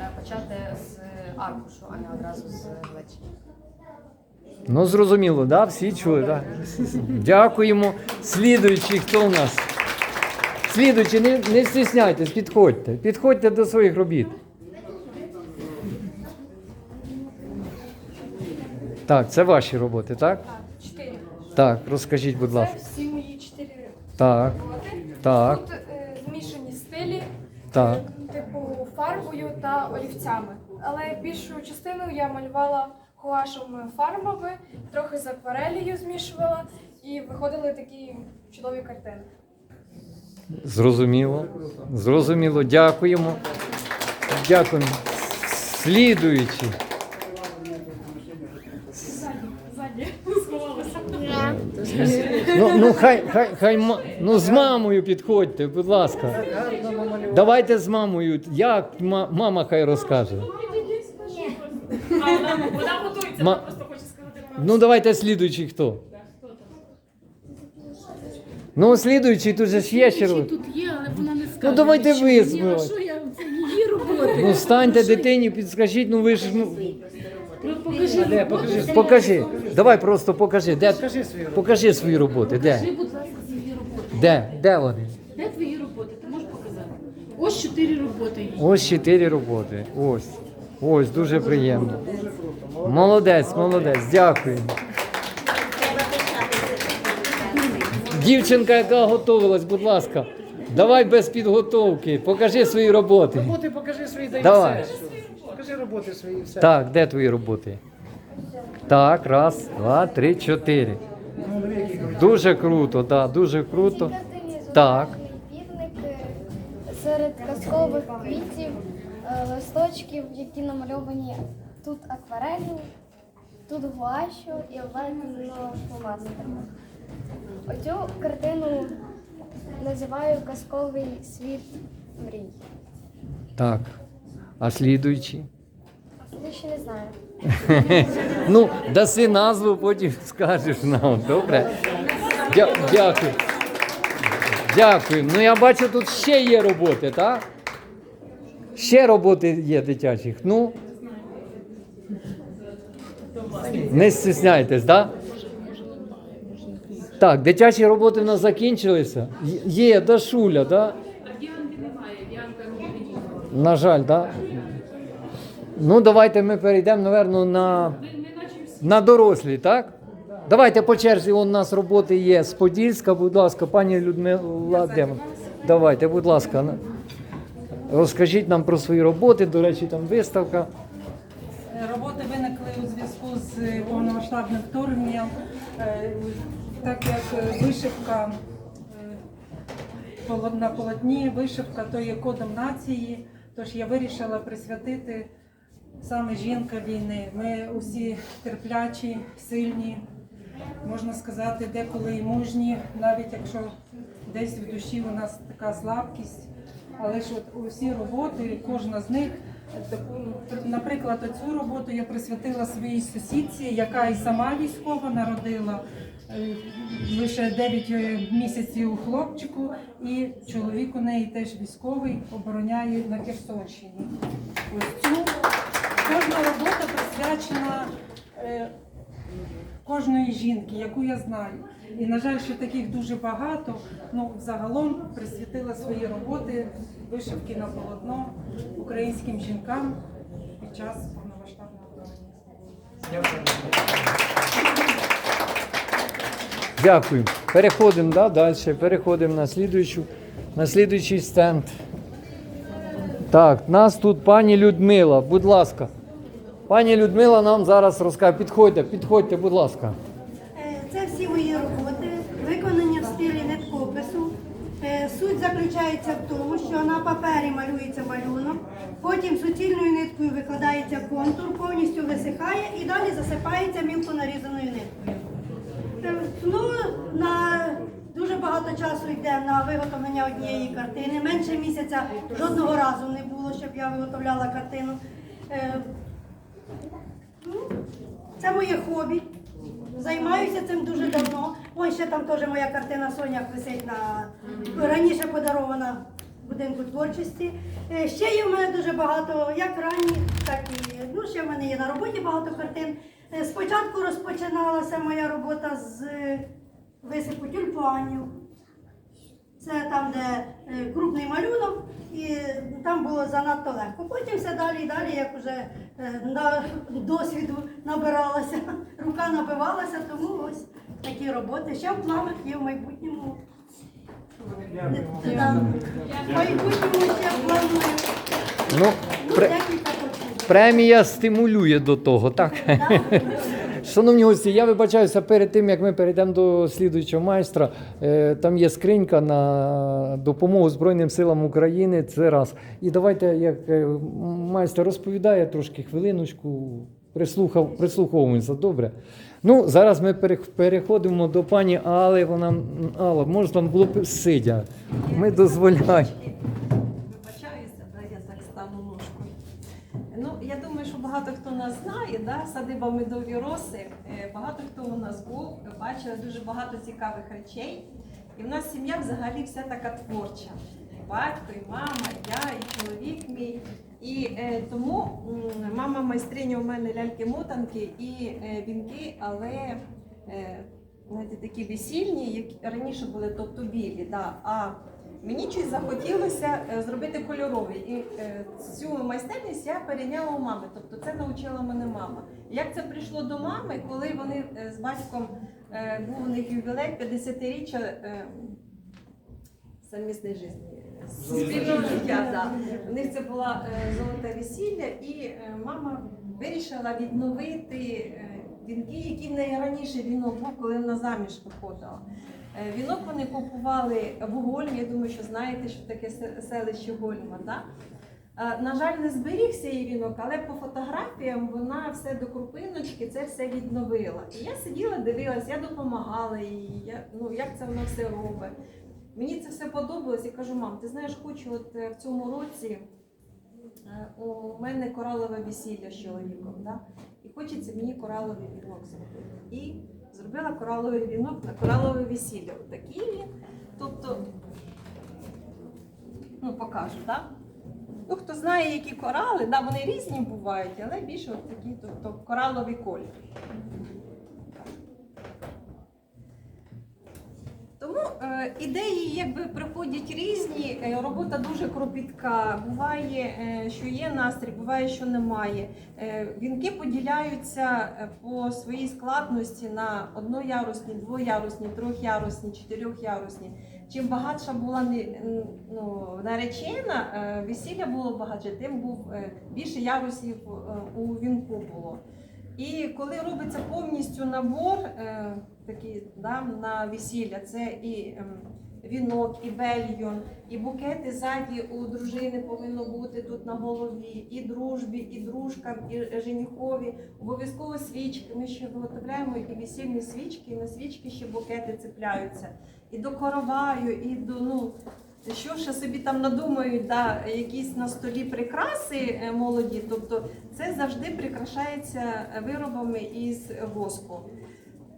е, почати з аркушу, а не одразу з плечі. Ну, зрозуміло, да? всі чули, так? Дякуємо. Слідуючий, хто у нас? Слідуючий, не, не стісняйтесь, підходьте. Підходьте до своїх робіт. Так, це ваші роботи, так? Чотири. Так, розкажіть, будь Це ласка. всі мої чотири Так, роботи. так, Тут е, змішані стилі, так. Фарбою та олівцями. Але більшу частину я малювала гуашем фарбами, трохи з акварелію змішувала, і виходили такі чудові картини. Зрозуміло. Зрозуміло. Дякуємо. Дякуємо. Слідуючий. Ззаді сховалася. Ну, ну хай, хай, хай ма- ну, з мамою підходьте, будь ласка. Давайте з мамою. Як ма- мама хай розкаже. Вона готується, Ма- просто хочу сказати. Ну, давайте слідуючий хто. Ну, слідуючий тут же ж є ще. ро- Тут є, але вона не скаже. давайте що ви ні, збивайте. а що я це її роботи. Ну, станьте дитині, підскажіть, ну ви ж. Ну, Ну, покажи, покажи, покажи. Давай просто покажи. Де, покажи свої роботи. Де? Покажи, будь ласка, свої роботи. Де? Де вони? Де твої роботи? Ти можеш показати? Ось чотири роботи є. Ось чотири роботи. Ось. Ось, дуже приємно. Молодець, молодець, дякую. Дівчинка, яка готувалась, будь ласка, давай без підготовки, покажи свої роботи. Роботи покажи свої дай Давай. все. Покажи роботи свої все. Так, де твої роботи? Так, раз, два, три, чотири. Дуже круто, так, дуже круто. Так. Півник серед казкових квітів, е, листочків, які намальовані тут акварелью, тут гуашю і обведено фломастером. Оцю картину називаю казковий світ мрій. Так. А слідуючий? Я ще не знаю. Ну, даси назву, потім скажеш нам. Добре? Дя- дякую. Дякую. Ну я бачу, тут ще є роботи, так? Ще роботи є дитячих. Ну. Не стісняйтесь, так? Так, дитячі роботи в нас закінчилися. Є- Є, Дашуля, так? На жаль, так? Ну, давайте ми перейдемо, напевно, на, на дорослі, так? Давайте по черзі, у нас роботи є з Подільська, будь ласка, пані Людмила, де вона? Давайте, будь ласка, розкажіть нам про свої роботи. До речі, там виставка. Роботи виникли у зв'язку з повномасштабним вторгненням, Е, так як е, вишивка е, на полотні, вишивка то є кодом нації. Тож я вирішила присвятити саме жінка війни. Ми усі терплячі, сильні, можна сказати, деколи і мужні, навіть якщо десь в душі у нас така слабкість. Але ж от усі роботи, кожна з них, наприклад, цю роботу я присвятила своїй сусідці, яка і сама військова народила е, лише 9 місяців хлопчику, і чоловік у неї теж військовий, обороняє на Херсонщині. Ось цю кожна робота присвячена е, кожної жінки, яку я знаю. І на жаль, що таких дуже багато. Ну загалом присвятила свої роботи вишивки на полотно українським жінкам під час повномасштабного вторгнення. Дякую. Переходимо да, далі. Переходимо на слідуючу, на слідуючий стенд. Так, нас тут пані Людмила, будь ласка. Пані Людмила нам зараз розкаже. Підходьте, підходьте, будь ласка. Е, Це всі мої роботи, виконані в стилі ниткопису. Е, Суть заключається в тому, що на папері малюється малюнок, потім суцільною ниткою викладається контур, повністю висихає і далі засипається мілко нарізаною ниткою. Е, Ну, на дуже багато часу йде на виготовлення однієї картини. Менше місяця жодного разу не було, щоб я виготовляла картину. Це моє хобі. Займаюся цим дуже давно. Ось ще там теж моя картина Соня висить на раніше подарована будинку творчості. Е, Ще є в мене дуже багато, як ранні, так і ну, ще в мене є на роботі багато картин. Е, Спочатку розпочиналася моя робота з е, висипу тюльпанів. Це там, де крупний малюнок, і там було занадто легко. Потім все далі і далі, як вже на досвіду набиралася, рука набивалася, тому ось такі роботи. Ще в планах є в майбутньому. В майбутньому ще планує. Ну, точно. премія стимулює до того, так? Шановні гості, я вибачаюся перед тим, як ми перейдемо до слідуючого майстра. Е, Там є скринька на допомогу Збройним силам України. Це раз. І давайте, як е, майстер розповідає трошки хвилиночку, прислухав, прислуховуємося. Добре. Ну, зараз ми переходимо до пані Али. Вона Алла, може там було б сидя. Ми дозволяємо. Вибачаюся, я так стану ножкою. Ну, я думаю, що багато хто нас знає, да, садиба медові роси. Е, Багато хто у нас був, бачили дуже багато цікавих речей. І в нас сім'я взагалі вся така творча. Батько, і мама, і я, і чоловік мій. І е, тому мама майстриня у мене ляльки-мотанки і е, вінки, але е, знаєте, такі весільні, які раніше були, тобто білі. Да, а Мені щось захотілося е, зробити кольоровий. І е, цю майстерність я перейняла у мами. Тобто це навчила мене мама. Як це прийшло до мами, коли вони е, з батьком був у них ювілей 50-річчя е, совмісної житті. Спільного життя, да. У них це була золоте весілля, і мама вирішила відновити вінки, які в неї раніше вінок був, коли вона заміж виходила. Е, Вінок вони купували в Гольмі. Я думаю, що знаєте, що таке селище Гольма. Да? Е, На жаль, не зберігся її вінок, але по фотографіям вона все до крупиночки це все відновила. І я сиділа, дивилась, я допомагала їй, я, ну, як це вона все робить. Мені це все подобалось і кажу, мам, ти знаєш, хочу от е, в цьому році у мене коралове весілля з чоловіком. Да? І хочеться мені кораловий вінок зробити. Зробила кораловий вінок на коралове весілля. Отакий він. Тобто, ну покажу, так? Ну, хто знає, які корали, да, вони різні бувають, але більше от такі, тобто коралові колір. Тому е, ідеї якби приходять різні, е, робота дуже кропітка. Буває, е, що є настрій, буває, що немає. Е, вінки поділяються е, по своїй складності на одноярусні, двоярусні, трьохярусні, чотирьохярусні. Чим багатша була ну, наречена, е, весілля було багатше, тим був е, більше ярусів е, у вінку було. І коли робиться повністю набор такий да, на весілля, це і ем, вінок, і бельйон, і букети ззаді у дружини повинно бути тут на голові, і дружбі, і дружкам, і женихові. Обов'язково свічки. Ми ще виготовляємо і весільні свічки, і на свічки ще букети цепляються. І до короваю, і до ну. Що ще собі там надумають, да, якісь на столі прикраси е, молоді, тобто це завжди прикрашається виробами із воску.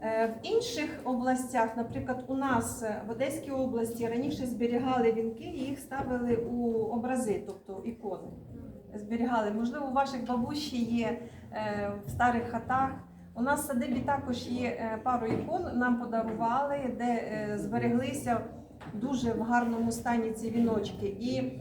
Е, В інших областях, наприклад, у нас е, в Одеській області раніше зберігали вінки і їх ставили у образи, тобто ікони. Зберігали. Можливо, у ваших бабусі є е, в старих хатах. У нас в садибі також є пару ікон, нам подарували, де збереглися дуже в гарному стані ці віночки. І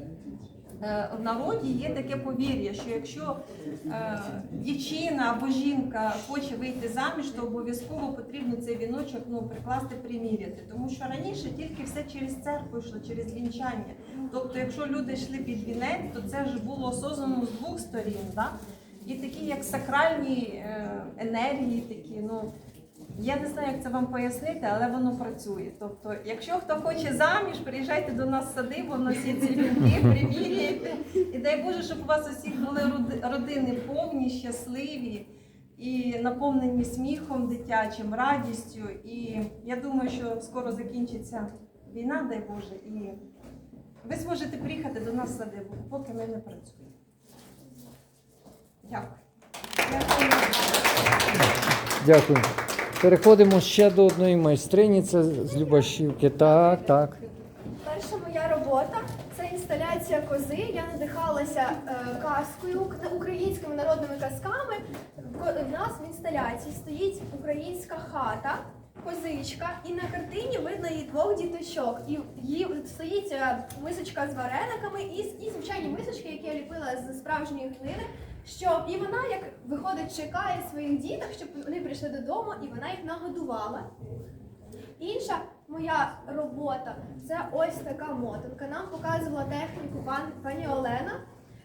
в народі є таке повір'я, що якщо е, дівчина або жінка хоче вийти заміж, то обов'язково потрібно цей віночок ну, прикласти, приміряти. Тому що раніше тільки все через церкву йшло, через вінчання. Тобто, якщо люди йшли під вінець, то це ж було осознано з двох сторін. Да? І такі як сакральні е, енергії, такі, ну. Я не знаю, як це вам пояснити, але воно працює. Тобто, якщо хто хоче заміж, приїжджайте до нас в садибу, в нас є ці вінки, приміряйте. І дай Боже, щоб у вас усіх були родини повні, щасливі і наповнені сміхом дитячим, радістю. І я думаю, що скоро закінчиться війна, дай Боже, і ви зможете приїхати до нас в садибу, поки ми не працюємо. Дякую. Дякую. Переходимо ще до одної майстрині, це з Любашівки. Так, так. Перша моя робота це інсталяція кози. Я надихалася е, казкою, українськими народними казками. В нас в інсталяції стоїть українська хата, козичка, і на картині видно її двох діточок. І її стоїть е, мисочка з варениками і, і звичайні мисочки, які я ліпила з справжньої глини. Що і вона, як виходить, чекає своїх діток, щоб вони прийшли додому, і вона їх нагодувала. Інша моя робота це ось така мотанка. Нам показувала техніку пан, пані Олена.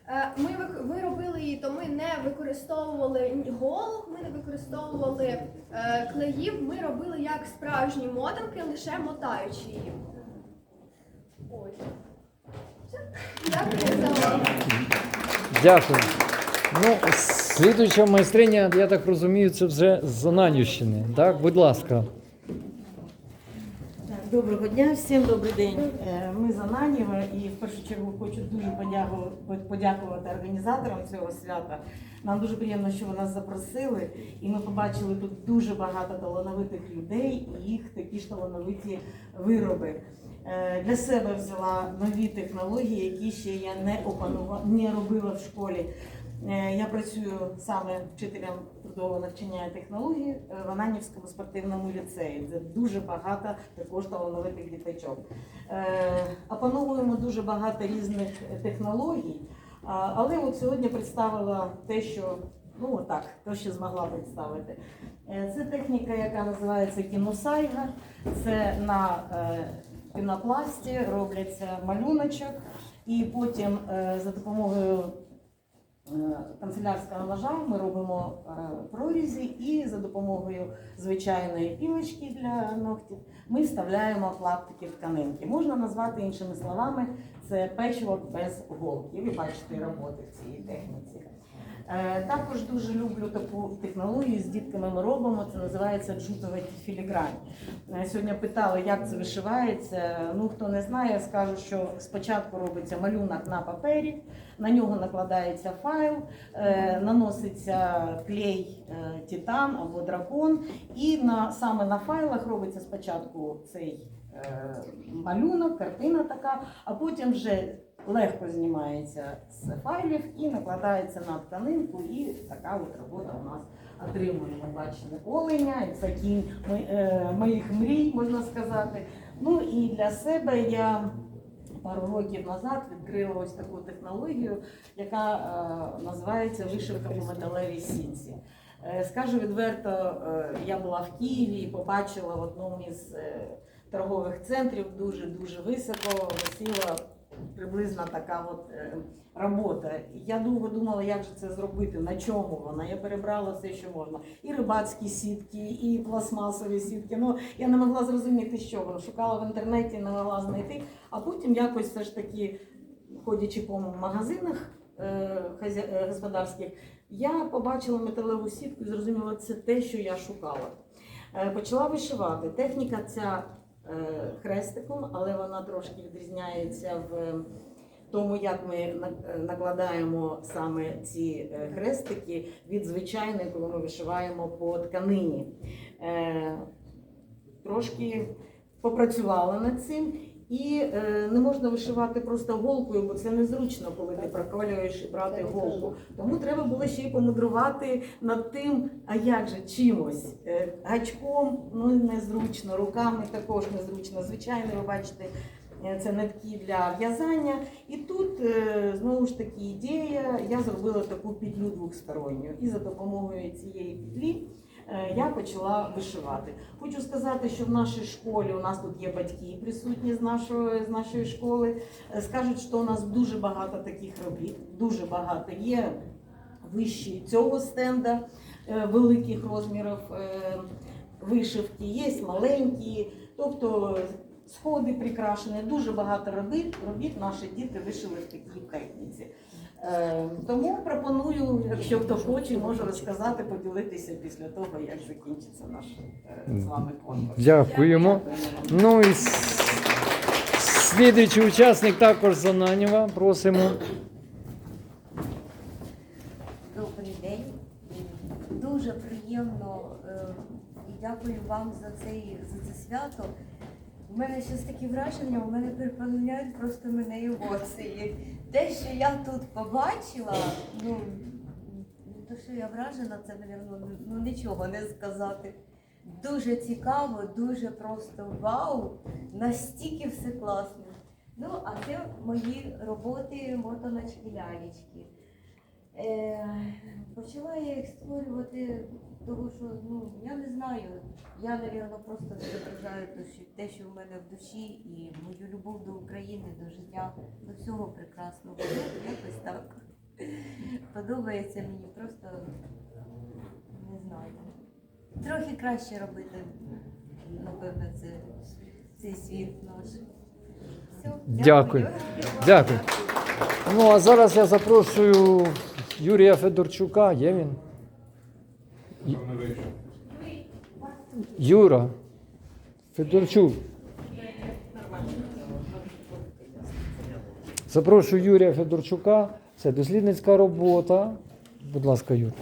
Е, Ми вик- ви робили її, то ми не використовували голок, ми не використовували е, клеїв. Ми робили як справжні мотанки, лише мотаючи її. Ось. Дякую за увагу. Дякую. Ну, слідуюча майстриня, я так розумію, це вже з Ананівщини. Так, будь ласка. Доброго дня, всім добрий день. Е, Ми з Ананіва і в першу чергу хочу дуже подякувати, подякувати організаторам цього свята. Нам дуже приємно, що ви нас запросили, і ми побачили тут дуже багато талановитих людей і їх такі ж талановиті вироби. Е, Для себе взяла нові технології, які ще я не опанувала, не робила в школі. Е, Я працюю саме вчителем трудового навчання і технології е, в Ананівському спортивному ліцеї. Це дуже багато також талановитих діточок. Е, Опановуємо дуже багато різних технологій, але от сьогодні представила те, що ну отак, те, що змогла представити. Це техніка, яка називається кіносайга. Це на пінопласті робляться малюночок, і потім за допомогою е, канцелярського ножа ми робимо прорізи прорізі і за допомогою звичайної пілочки для ногтів ми вставляємо клаптики тканинки. Можна назвати іншими словами, це печиво без голки. Ви бачите роботи в цій техніці. Е, Також дуже люблю таку технологію з дітками ми робимо. Це називається джутова філігрань. Е, Сьогодні питали, як це вишивається. Ну хто не знає, скажу, що спочатку робиться малюнок на папері, на нього накладається файл, е, наноситься клей титан або дракон, і на саме на файлах робиться спочатку цей малюнок, картина така, а потім вже легко знімається з файлів і накладається на тканинку, і така от робота у нас отримує. Ми бачимо оленя, це кінь е, моїх мрій, можна сказати. Ну і для себе я пару років назад відкрила ось таку технологію, яка е, називається вишивка по металевій сітці. Е, Скажу відверто, е, я була в Києві і побачила в одному із е, торгових центрів дуже дуже високо висіла приблизно така от е, робота. Я довго думала, як же це зробити, на чому вона. Я перебрала все, що можна. І рибацькі сітки, і пластмасові сітки. Ну я не могла зрозуміти, що воно. Шукала в інтернеті, не могла знайти. А потім якось все ж таки, ходячи по магазинах е, е, господарських, я побачила металеву сітку і зрозуміла, це те, що я шукала. Почала вишивати. Техніка ця хрестиком, але вона трошки відрізняється в тому, як ми е, накладаємо саме ці е, хрестики від звичайної, коли ми вишиваємо по тканині. Е, Трошки попрацювала над цим. І е, не можна вишивати просто голкою, бо це незручно, коли ти проколюєш і брати голку. Тому треба було ще й помудрувати над тим, а як же чимось. Е, гачком ну незручно, руками також незручно. Звичайно, ви бачите, е, це нитки для в'язання. І тут е, знову ж таки ідея, я зробила таку петлю двохсторонню. І за допомогою цієї петлі я почала вишивати. Хочу сказати, що в нашій школі у нас тут є батьки присутні з нашої, з нашої школи. Е, Скажуть, що у нас дуже багато таких робіт, дуже багато є вищі цього стенда е, великих розмірів е, вишивки, є маленькі, тобто сходи прикрашені, дуже багато робіт, робіт наші діти вишили в такій техніці. Е, Тому пропоную, якщо хто хоче, можу розказати, поділитися після того, як закінчиться наш е, з вами конкурс. Дякуємо. Ну і слідуючий учасник також з Ананєва. Просимо. Добрий день. Дуже приємно е, і дякую вам за, цей, за це свято. У мене зараз такі враження, у мене переповняють просто мене емоції. Те, що я тут побачила, ну не то, що я вражена, це, мабуть, ну нічого не сказати. Дуже цікаво, дуже просто вау, настільки все класно. Ну, а це мої роботи мотоночки лялечки. Е, почала я їх створювати, тому що ну, я не знаю. Я, мабуть, просто відображаю те, що- в мене в душі, і мою любов до України, до життя, до всього прекрасного. Ну, Якось так. Подобається мені просто не знаю. Трохи краще робити, напевно, це, цей світ наш. Все, Дякую. Дякую. Ну а зараз я запрошую Юрія Федорчука. Є він? Юра. Федорчук. Запрошую Юрія Федорчука. Це дослідницька робота. Будь ласка, Юр.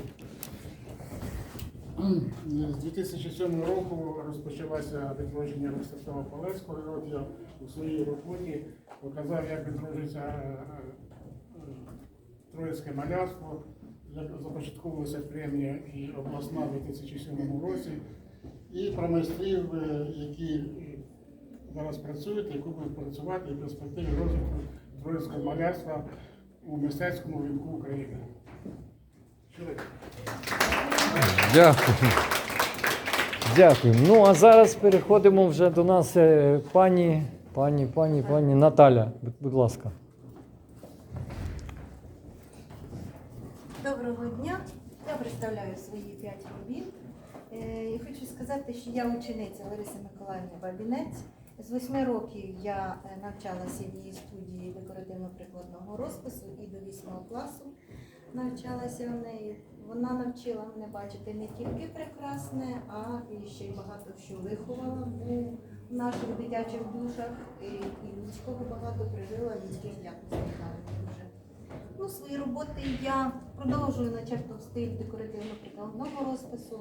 З 2007 року розпочалося відродження Ростислава Полецького. І от я у своїй роботі показав, як відроджується е, е, троїцьке малярство, започатковувалася премія і обласна в 2007 році, і про майстрів, е, які зараз працюють, які будуть працювати в перспективі розвитку троїцького малярства у мистецькому вінку України. Дякую. Дякую. Ну а зараз переходимо вже до нас е, пані, пані, пані, пані Наталя. Будь ласка. Доброго дня. Я представляю свої п'ять робіт. Е, І хочу сказати, що я учениця Лариси Миколаївни Бабінець. З восьми років я е, навчалася в її студії декоративно-прикладного розпису і до вісьмого класу навчалася в неї. Вона навчила мене бачити не тільки прекрасне, а і ще й багато що виховала у наших дитячих душах. І, людського багато привила людських якостей. Ну, свої роботи я продовжую начебто в стиль декоративно-прикладного розпису.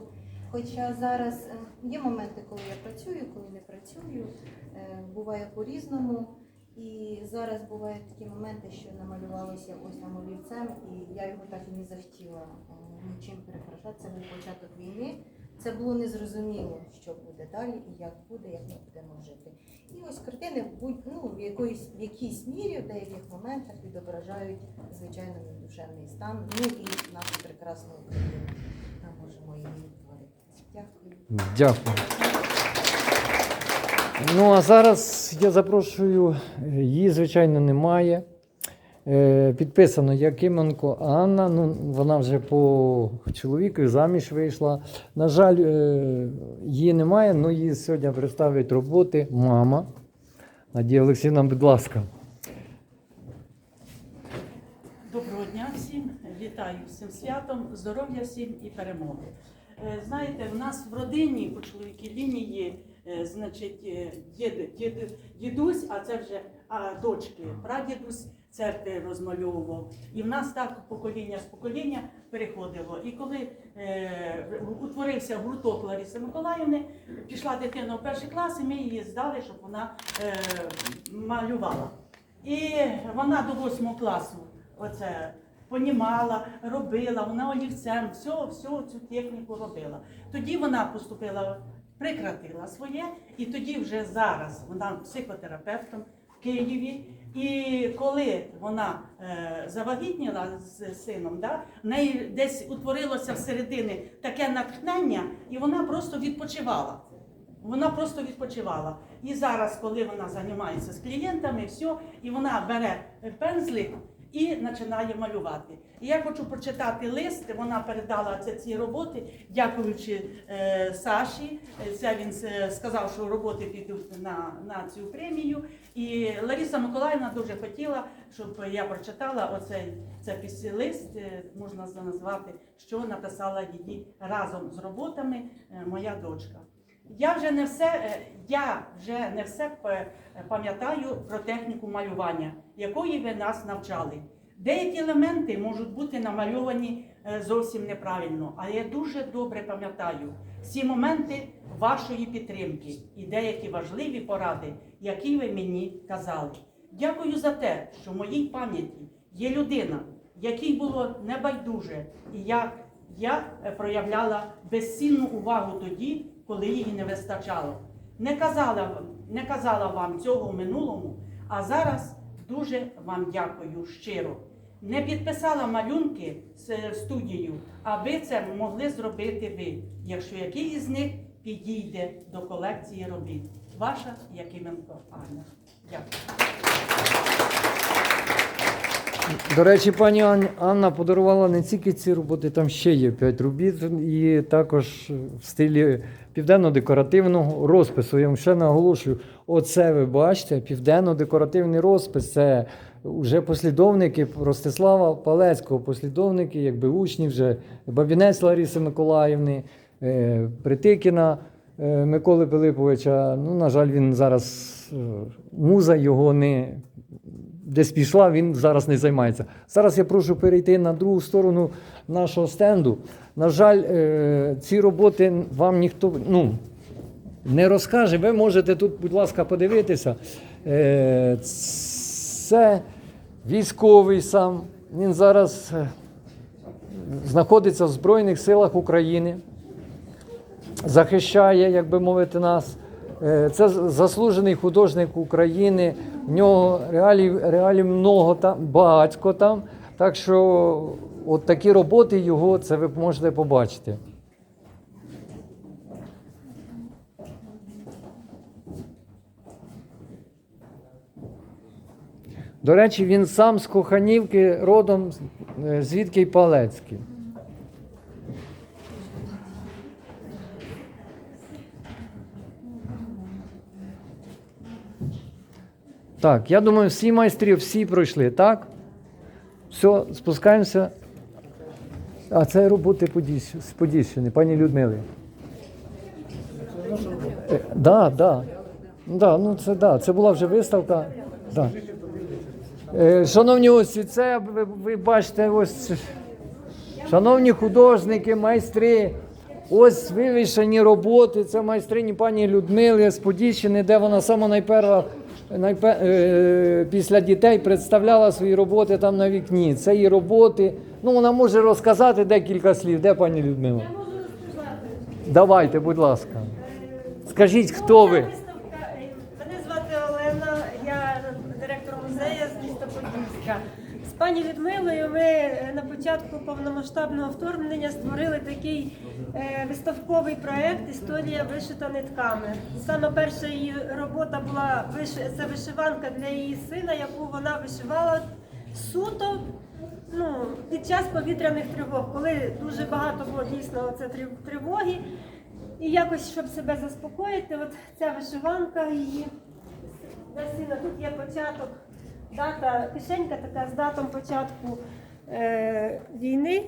Хоча зараз е, є моменти, коли я працюю, коли не працюю, е, буває по-різному. І зараз бувають такі моменти, що намалювалося ось там олівцем, і я його так і не захотіла е, нічим перекрашати. Це був початок війни. Це було незрозуміло, що буде далі і як буде, як ми будемо жити. І ось картини в ну, в якоїсь в якійсь мірі, в деяких моментах відображають звичайно душевний стан. Ну і нашу прекрасну Україну. Ми можемо її творити. Дякую. Дякую. Ну а зараз я запрошую, її, звичайно, немає. Е, Підписано Якименко Анна. Ну, вона вже по чоловіку заміж вийшла. На жаль, е, її немає, але її сьогодні представить роботи мама. Надія Олексійовна, будь ласка. Доброго дня всім, вітаю всім святом, здоров'я всім і перемоги. Е, Знаєте, в нас в родині по чоловікій лінії, значить, дід, дід, дідусь, а це вже а, дочки, прадідусь церкви розмальовував. І в нас так покоління з покоління переходило. І коли е, утворився гурток Лариси Миколаївни, пішла дитина в перший клас, і ми її здали, щоб вона е, малювала. І вона до восьмого класу оце понімала, робила, вона олівцем, все, всю цю техніку робила. Тоді вона поступила, прекратила своє, і тоді вже зараз вона психотерапевтом в Києві. І коли вона е, завагітніла з сином, да, в неї десь утворилося всередині таке натхнення, і вона просто відпочивала. Вона просто відпочивала. І зараз, коли вона займається з клієнтами, все, і вона бере пензлик і починає малювати. І я хочу прочитати лист. Вона передала це ці роботи, дякуючи е, Саші. Е, Це він е, сказав, що роботи підуть на, на цю премію. І Лариса Миколаївна дуже хотіла, щоб я прочитала оцей це лист, е, можна назвати, що написала її разом з роботами моя дочка. Я вже не все, е, я вже не все пам'ятаю про техніку малювання, якої ви нас навчали. Деякі елементи можуть бути намальовані е, зовсім неправильно, але я дуже добре пам'ятаю всі моменти вашої підтримки і деякі важливі поради, які ви мені казали. Дякую за те, що в моїй пам'яті є людина, якій було небайдуже, і я, я е, проявляла безцінну увагу тоді, коли її не вистачало. Не казала, не казала вам цього в минулому, а зараз дуже вам дякую щиро. Не підписала малюнки е, студією, а ви це могли зробити ви, якщо який із них підійде до колекції робіт. Ваша Якименко Анна. Дякую. До речі, пані Анна подарувала не тільки ці роботи, там ще є п'ять робіт, і також в стилі південно-декоративного розпису. Я вам ще наголошую, оце ви бачите, південно-декоративний розпис. Це вже послідовники Ростислава Палецького, послідовники, якби учні вже Бабінець Лариси Миколаївни, е, Притикіна е, Миколи Пилиповича. Ну, на жаль, він зараз е, муза його не десь пішла, він зараз не займається. Зараз я прошу перейти на другу сторону нашого стенду. На жаль, е, ці роботи вам ніхто ну, не розкаже. Ви можете тут, будь ласка, подивитися. Е, Це військовий сам. Він зараз е, знаходиться в Збройних силах України захищає, як би мовити, нас. Е, Це заслужений художник України. В нього реалій, реалій много там, багатько там. Так що от такі роботи його це ви можете побачити. До речі, він сам з Коханівки, родом е, звідки й Палецький. Так, я думаю, всі майстрі, всі пройшли, так? Все, спускаємося. А це роботи Подільщ- з Подільщини, пані Людмили. Так, да, да. Да, ну це да, це була вже виставка. Да. Е, Шановні гості, це ви, ви бачите, ось шановні художники, майстри. Ось вивішені роботи. Це майстрині пані Людмили з Подільщини, де вона сама найперва найпе- е, після дітей представляла свої роботи там на вікні. Це її роботи. Ну, вона може розказати декілька слів. Де пані Людмила? Я можу розказати. Давайте, будь ласка. Скажіть, хто ви? Е, Мене звати Олена, я директор музею з міста Подільська. З пані Людмилою ми е, на початку повномасштабного вторгнення створили такий е, виставковий проект Історія вишита нитками. Саме перша її робота була це вишиванка для її сина, яку вона вишивала суто ну, під час повітряних тривог, коли дуже багато було дійсно це тривоги. І якось, щоб себе заспокоїти, от ця вишиванка її для сина. Тут є початок, дата, кишенька така з датом початку е, війни,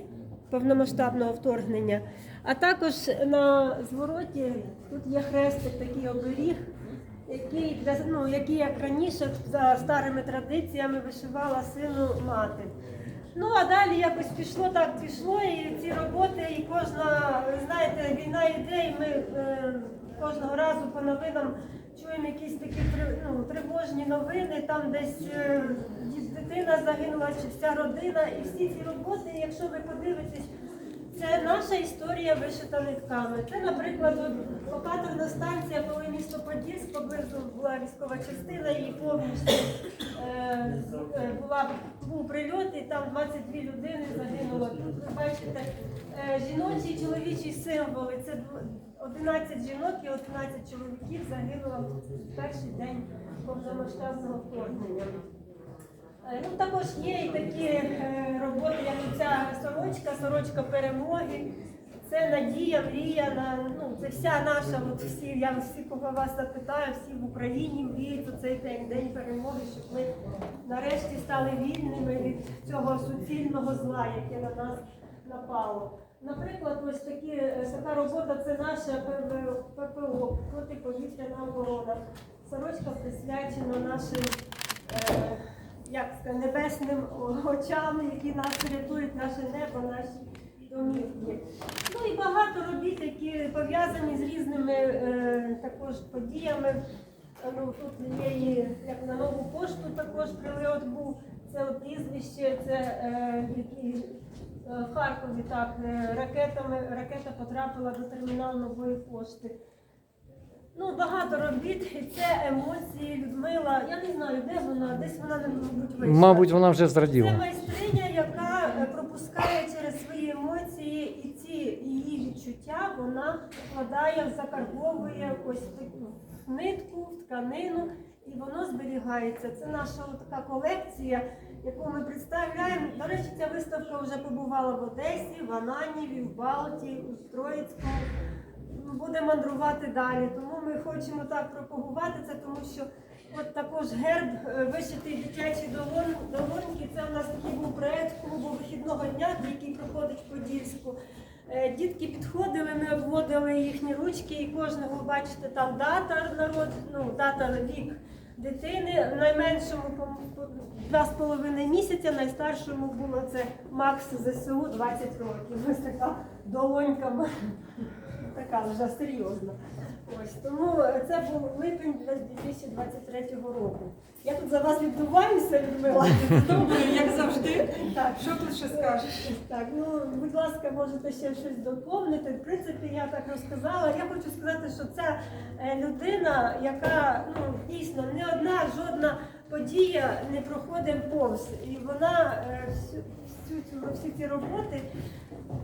повномасштабного вторгнення. А також на звороті тут є хрестик, такий оберіг, який, для- ну, який як раніше за старими традиціями вишивала сину мати. Ну а далі якось пішло так, пішло, і ці роботи, і кожна, знаєте, війна йде, і ми е, кожного разу по новинам чуємо якісь такі ну, тривожні новини, там десь е, дитина загинула, чи вся родина, і всі ці роботи, якщо ви подивитесь, це наша історія вишита нитками. Це, наприклад, от станція, коли місто Подільськ поблизу була військова частина, і повністю е, е, була був прильот, і там 22 людини загинуло. Тут ви бачите е, жіночі і чоловічі символи. Це дв- 11 жінок і 11 чоловіків загинуло в перший день повномасштабного вторгнення. Е, Ну, також є і такі е, роботи, як ця сорочка, сорочка перемоги. Це надія, мрія на ну це вся наша. От всі я всі, кого вас запитаю, всі в Україні мріють у цей день, день перемоги, щоб ми нарешті стали вільними від цього суцільного зла, яке на нас напало. Наприклад, ось такі е, така робота це наша ППО, протиповітряна оборона. Сорочка присвячена нашим. е, як сказати, небесним очам, які нас рятують, наше небо, наші домівки. Ну і багато робіт, які пов'язані з різними е, також подіями. Ну, тут є і як на нову пошту також прильот був. Це прізвище, це е, які е, в Харкові так, е, ракетами, ракета потрапила до терміналу нової пошти. Ну, багато робіт, і це емоції, Людмила. Я не знаю, де вона, десь вона не мабуть вийшла. Мабуть, вона вже зраділа. Це майстриня, яка е, пропускає через свої емоції і ці її відчуття вона вкладає, закарбовує ось таку нитку, в тканину, і воно зберігається. Це наша от така колекція, яку ми представляємо. До речі, ця виставка вже побувала в Одесі, в Ананіві, в Балті, у Троїцькому. Буде мандрувати далі. Тому ми хочемо так пропагувати це, тому що от також герб е, вишитий долон, долоньки. Це у нас такий був проект клубу вихідного дня, який проходить в Подільську. Е, Дітки підходили, ми обводили їхні ручки, і кожного бачите там дата народ, ну дата вік дитини. Найменшому два з половиною місяця, найстаршому було це Макс ЗСУ 20 років. Ось така долонька така вже серйозна. Ось тому це був липень 2023 року. Я тут за вас відбуваюся, Людмила. Добре, як завжди. Так. Що тут ще скажеш? Так, ну будь ласка, можете ще щось доповнити. В принципі, я так розказала. Я хочу сказати, що це е, людина, яка ну дійсно не одна жодна подія не проходить повз, і вона е, всю, всю цю всі ці роботи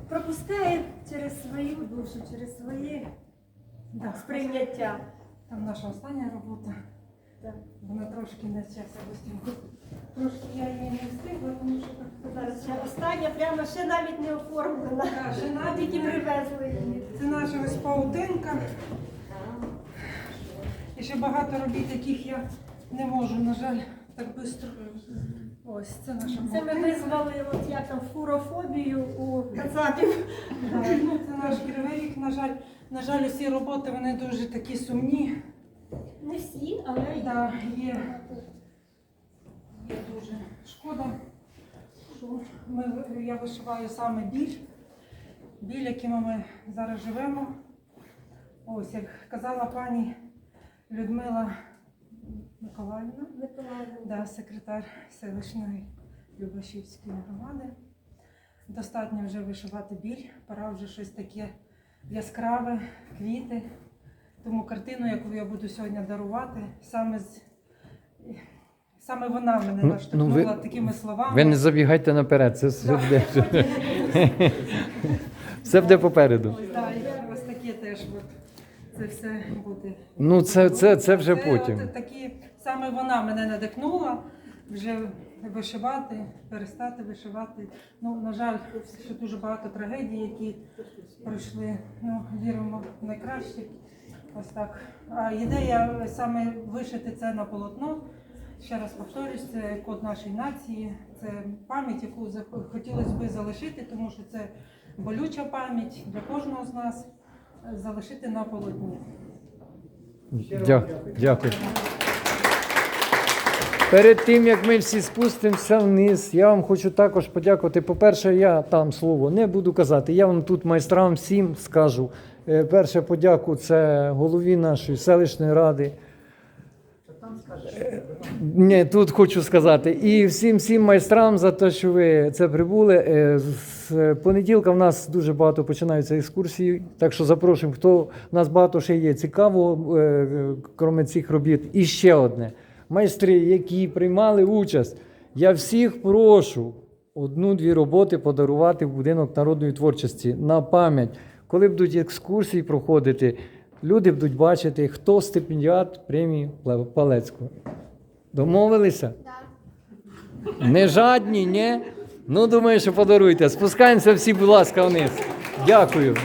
пропускає через свою душу, через свої Да. сприйняття. Там наша остання робота. Так. Вона трошки не часу быстренько. Трошки я її не встигла, тому що так Зараз ще остання, прямо ще навіть не оформлена. Ще навіть не- привезли її. Це наша ось паутинка. І ще багато робіт, яких я не можу, на жаль, так швидко. Ось це наша Це ми визвали от як там фурофобію у кацапів. Ну, це наш кривий ріг, на жаль. На жаль, усі роботи вони дуже такі сумні. Не всі, але Да, є, є дуже шкода, що ми, я вишиваю саме біль, біль, яким ми зараз живемо. Ось, як казала пані Людмила Миколаївна, да, секретар селищної Любашівської громади. Достатньо вже вишивати біль, пора вже щось таке яскраве, квіти. Тому картину, яку я буду сьогодні дарувати, саме з саме вона мене Ну, наштовхнула ну, ви- такими словами. Ви не забігайте наперед, це все буде. Все буде попереду. Ось, да, таке теж це все буде. Ну, це, це, це вже потім. от такі, саме вона мене надихнула вже вишивати, перестати вишивати. Ну, на жаль, що дуже багато трагедій, які пройшли. Ну, віримо в найкраще. Ось так. А ідея саме вишити це на полотно. Ще раз повторюсь, це код нашої нації, це пам'ять, яку хотілося б залишити, тому що це болюча пам'ять для кожного з нас залишити на полотні. Дякую. Перед тим як ми всі спустимося вниз, я вам хочу також подякувати. По-перше, я там слово не буду казати. Я вам тут майстрам всім скажу. Е, Перше подяку це голові нашої селищної ради. Е, Ні, тут хочу сказати. І всім всім майстрам за те, що ви це прибули. Е, З понеділка в нас дуже багато починаються екскурсії, так що запрошуємо, хто в нас багато ще є цікавого, крім цих робіт. І ще одне. Майстри, які приймали участь, я всіх прошу одну-дві роботи подарувати в будинок народної творчості на пам'ять. Коли будуть екскурсії проходити, люди будуть бачити, хто стипендіат премії Палецького. Домовилися? Не жадні, ні? Ну, думаю, що подаруйте. Спускаємося всі, будь ласка, вниз. Дякую.